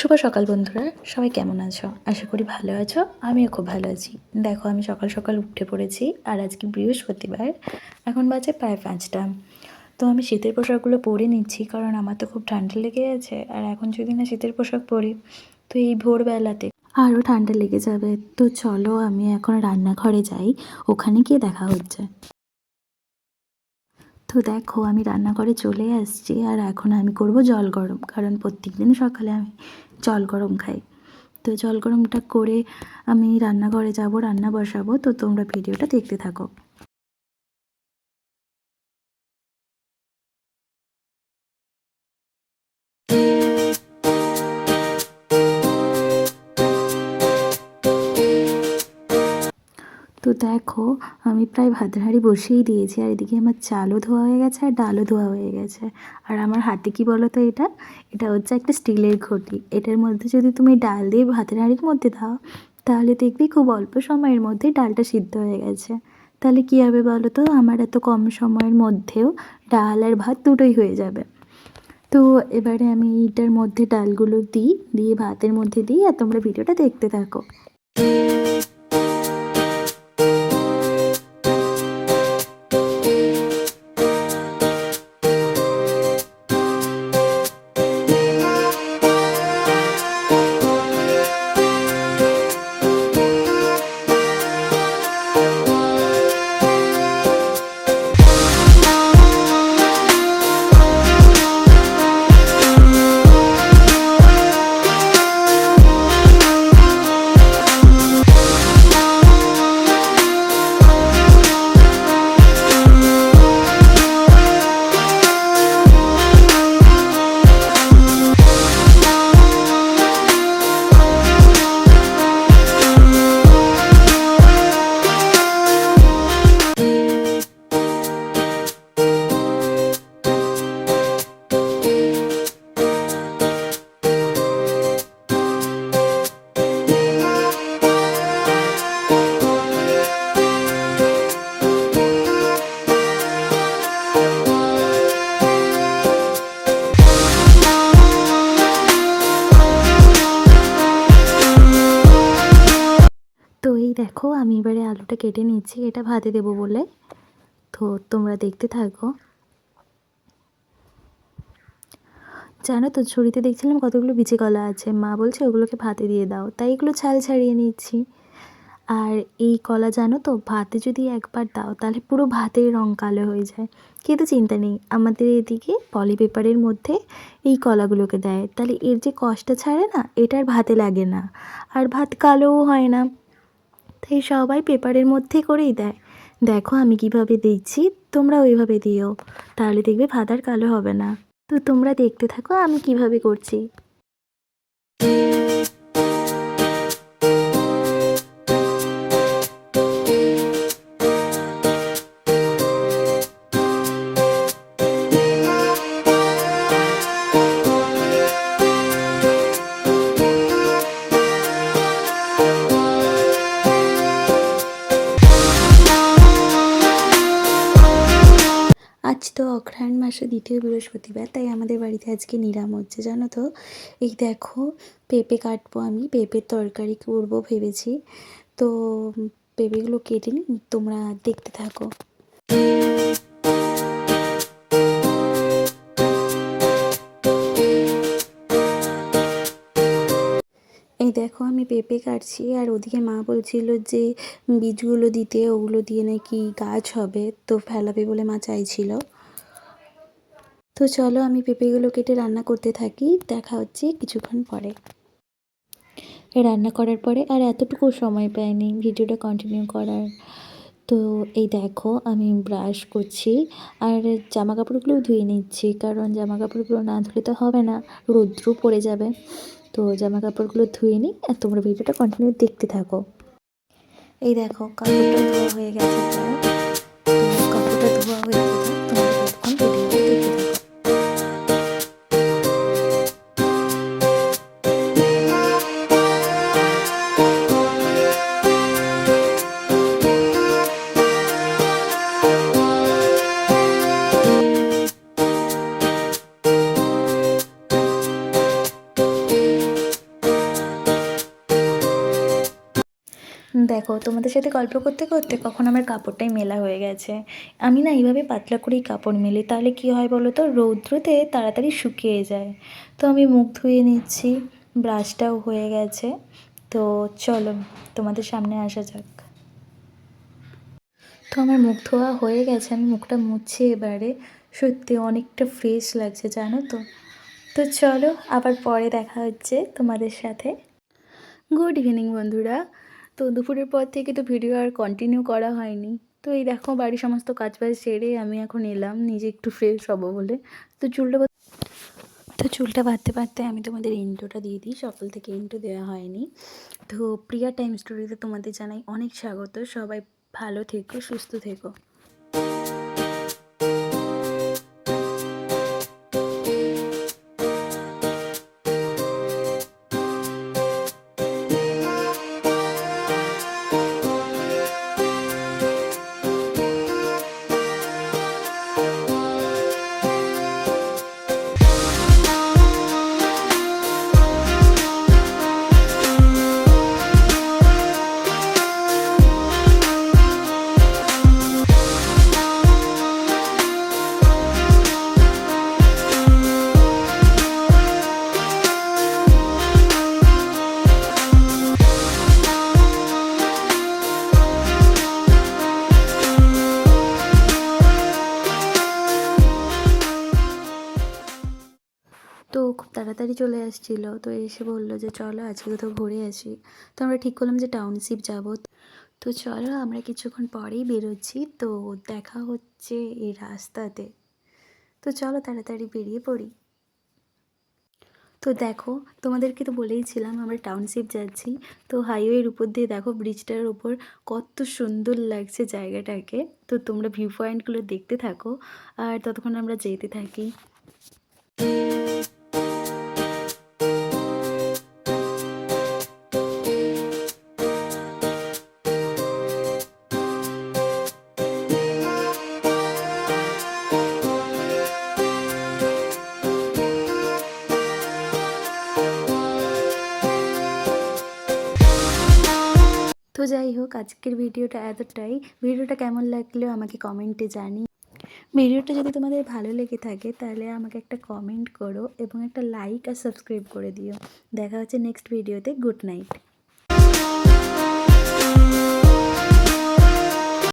শুভ সকাল বন্ধুরা, সবাই কেমন আছো? আশা করি ভালো আছো, আমিও খুব ভালো আছি। দেখো, আমি সকাল সকাল উঠে পড়েছি আর আজকে বৃহস্পতিবার, এখন বাজে প্রায় পাঁচটা। তো আমি শীতের পোশাকগুলো পরে নিচ্ছি কারণ আমার তো খুব ঠান্ডা লেগে আছে আর এখন যদি না শীতের পোশাক পরি, তো এই ভোরবেলাতে আরও ঠান্ডা লেগে যাবে। তো চলো, আমি এখন রান্নাঘরে যাই, ওখানে গিয়ে দেখা হচ্ছে। তো দেখো, আমি রান্নাঘরে চলে আসছি আর এখন আমি করব জল গরম। কারণ প্রত্যেক দিন সকালে আমি জল গরম খাই। তো জল গরমটা করে আমি রান্নাঘরে যাব, রান্না বসাবো। তো তোমরা ভিডিওটা দেখতে থাকো। দেখো, আমি প্রায় ভাতের হাঁড়ি বসিয়েই দিয়েছি, আর এদিকে আমার চালও ধোয়া হয়ে গেছে আর ডালও ধোয়া হয়ে গেছে। আর আমার হাতে কি বলো তো এটা? এটা হচ্ছে একটা স্টিলের ঘটি। এটার মধ্যে যদি তুমি ডাল দিয়ে ভাতের হাঁড়ির মধ্যে দাও, তাহলে দেখবি খুব অল্প সময়ের মধ্যে ডালটা সিদ্ধ হয়ে গেছে। তাহলে কী হবে বলো তো আমার এত কম সময়ের মধ্যেও ডাল আর ভাত দুটোই হয়ে যাবে। তো এবারে আমি এইটার মধ্যে ডালগুলো দিই, দিয়ে ভাতের মধ্যে দিই, আর তোমরা ভিডিওটা দেখতে থাকো। দেখো, আমি এবারে আলুটা কেটে নিচ্ছি, এটা ভাতে দেবো বলে। তো তোমরা দেখতে থাকো। জানো তো, ছুরিতে দেখছিলাম কতগুলো বিচি কলা আছে। মা বলছে ওগুলোকে ভাতে দিয়ে দাও। তাই এগুলো ছাল ছাড়িয়ে নিচ্ছি। আর এই কলা জানো তো, ভাতে যদি একবার দাও, তাহলে পুরো ভাতের রং কালো হয়ে যায়। কিন্তু চিন্তা নেই, আমাদের এদিকে পলি পেপারের মধ্যে এই কলাগুলোকে দেয়। তাহলে এর যে কষ্টটা ছাড়ে না, এটার ভাতে লাগে না। আর ভাত কালোও হয় না। তাই সবাই পেপারের মধ্যে করেই দেয়। দেখো আমি কীভাবে দিচ্ছি তোমরা ওইভাবে দিও। তাহলে দেখবে ভাত আর কালো হবে না। তো তোমরা দেখতে থাকো আমি কীভাবে করছি। আজ তো অঘ্রাণ মাসে দ্বিতীয় বৃহস্পতিবার, তাই আমাদের বাড়িতে আজকে নিরাম হচ্ছে জানো তো? এই দেখো, পেঁপে কাটবো আমি, পেঁপের তরকারি করব ভেবেছি। তো পেঁপেগুলো কেটে নিই, তোমরা দেখতে থাকো। দেখো আমি পেঁপে কাটছি আর ওদিকে মা বলছিল যে বীজগুলো দিতে, ওগুলো দিয়ে নাকি গাছ হবে, তো ফেলাবে বলে মা চাইছিল। তো চলো আমি পেঁপেগুলো কেটে রান্না করতে থাকি, দেখা হচ্ছে কিছুক্ষণ পরে। রান্না করার পরে আর এতটুকু সময় পাইনি, ভিডিওটা কন্টিনিউ করার। তো এই দেখো আমি ব্রাশ করছি আর জামা কাপড়গুলোও ধুয়ে নিচ্ছি, কারণ জামা কাপড়গুলো না ধুলে তো হবে না রৌদ্র পড়ে যাবে। তো জামা কাপড়গুলো ধুয়ে নিই আর তোমরা ভিডিওটা কন্টিনিউ দেখতে থাকো। এই দেখো, কাপড়টা ধোয়া হয়ে গেছে। দেখো, তোমাদের সাথে গল্প করতে করতে কখন আমার কাপড়টাই মেলা হয়ে গেছে। আমি না এইভাবে পাতলা করেই কাপড় মেলি, তাহলে কি হয় বলো তো? রৌদ্রতে তাড়াতাড়ি শুকিয়ে যায়। তো আমি মুখ ধুয়ে নিচ্ছি, ব্রাশটাও হয়ে গেছে। তো চলো, তোমাদের সামনে আসা যাক। তো আমার মুখ ধোয়া হয়ে গেছে, আমি মুখটা মুছছি এবারে। সত্যি অনেকটা ফ্রেশ লাগছে, জানো তো? তো চলো, আবার পরে দেখা হচ্ছে তোমাদের সাথে। গুড ইভিনিং বন্ধুরা। তো দুপুরের পর থেকে তো ভিডিও আর কন্টিনিউ করা হয়নি। তো এই দেখো বাড়ির সমস্ত কাজ বাজ সেরে আমি এখন এলাম, নিজে একটু ফ্রেশ হব বলে। তো চুলটা তো চুলটা বাঁধতে বাঁধতে আমি তোমাদের ইন্ট্রোটা দিয়ে দিই, সকাল থেকে ইন্ট্রো দেওয়া হয়নি। তো প্রিয়া টাইম স্টোরিতে তোমাদের জানাই অনেক স্বাগত, সবাই ভালো থেকো, সুস্থ থেকো। তাড়াতাড়ি চলে আসছিল। তো এসে বলল যে, চলো আজকে কোথাও ঘুরে আসি। তো আমরা ঠিক করলাম যে টাউনশিপ যাব। তো চলো, আমরা কিছুক্ষণ পরেই বেরোচ্ছি। তো দেখা হচ্ছে এই রাস্তাতে। তো চলো তাড়াতাড়ি বেরিয়ে পড়ি। তো দেখো, তোমাদেরকে তো বলেইছিলাম আমরা টাউনশিপ যাচ্ছি। তো হাইওয়ের উপর দিয়ে দেখো ব্রিজটার উপর কত সুন্দর লাগছে জায়গাটাকে। তো তোমরা ভিউ পয়েন্টগুলো দেখতে থাকো। আর ততক্ষণ আমরা যেতে থাকি। আজকের ভিডিওটা এতটাই। ভিডিওটা কেমন লাগলেও আমাকে কমেন্টে জানি ভিডিওটা যদি তোমাদের ভালো লেগে থাকে, তাহলে আমাকে একটা কমেন্ট করো এবং একটা লাইক আর সাবস্ক্রাইব করে দিও। দেখা হচ্ছে নেক্সট ভিডিওতে গুড নাইট